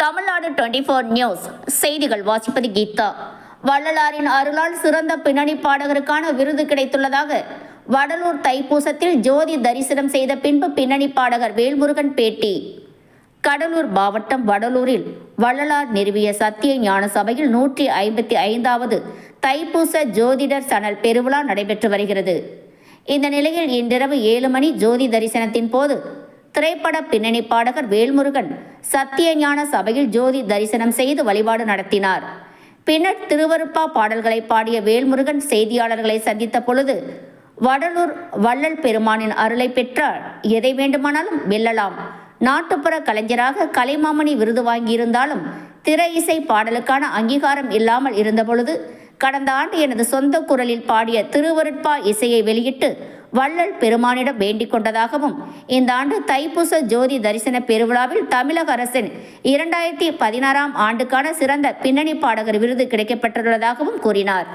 Tamil Nadu twenty four news செய்திகள் வாசிப்பது கீதா. வள்ளலாரின் அருளால் சிறந்த பின்னணி பாடகருக்கான விருது கிடைத்துள்ளதாக வடலூர் தைப்பூசத்தில் ஜோதி தரிசனம் செய்த பின்பு பின்னணி பாடகர் வேல்முருகன் பேட்டி. கடலூர் மாவட்டம் வடலூரில் வள்ளலார் நிறுவிய சத்திய ஞான சபையில் நூற்றி ஐம்பத்தி ஐந்தாவது தைப்பூச ஜோதிடர் சணல் பெருவிழா நடைபெற்று வருகிறது. இந்த நிலையில் இன்றிரவு ஏழு மணி ஜோதி தரிசனத்தின் போது திரைப்பட பின்னணி பாடகர் வேல்முருகன் சத்திய ஞான சபையில் ஜோதி தரிசனம் செய்து வழிபாடு நடத்தினார். பின்னர் திருவருப்பா பாடல்களை பாடிய வேல்முருகன் செய்தியாளர்களை சந்தித்த பொழுது வடலூர் வள்ளல் பெருமானின் அருளை பெற்றால் எதை வேண்டுமானாலும் வெல்லலாம். நாட்டுப்புற கலைஞராக கலைமாமணி விருது வாங்கியிருந்தாலும் திரை இசை பாடலுக்கான அங்கீகாரம் இல்லாமல் இருந்தபொழுது கடந்த ஆண்டு எனது சொந்த குரலில் பாடிய திருவருட்பா இசையை வெளியிட்டு வள்ளல் பெருமானிடம் வேண்டிக் கொண்டதாகவும் இந்த ஆண்டு தைப்பூச ஜோதி தரிசன பெருவிழாவில் தமிழக அரசின் இரண்டாயிரத்தி பதினாறாம் ஆண்டுக்கான சிறந்த பின்னணி பாடகர் விருது கிடைக்கப்பெற்றுள்ளதாகவும் கூறினார்.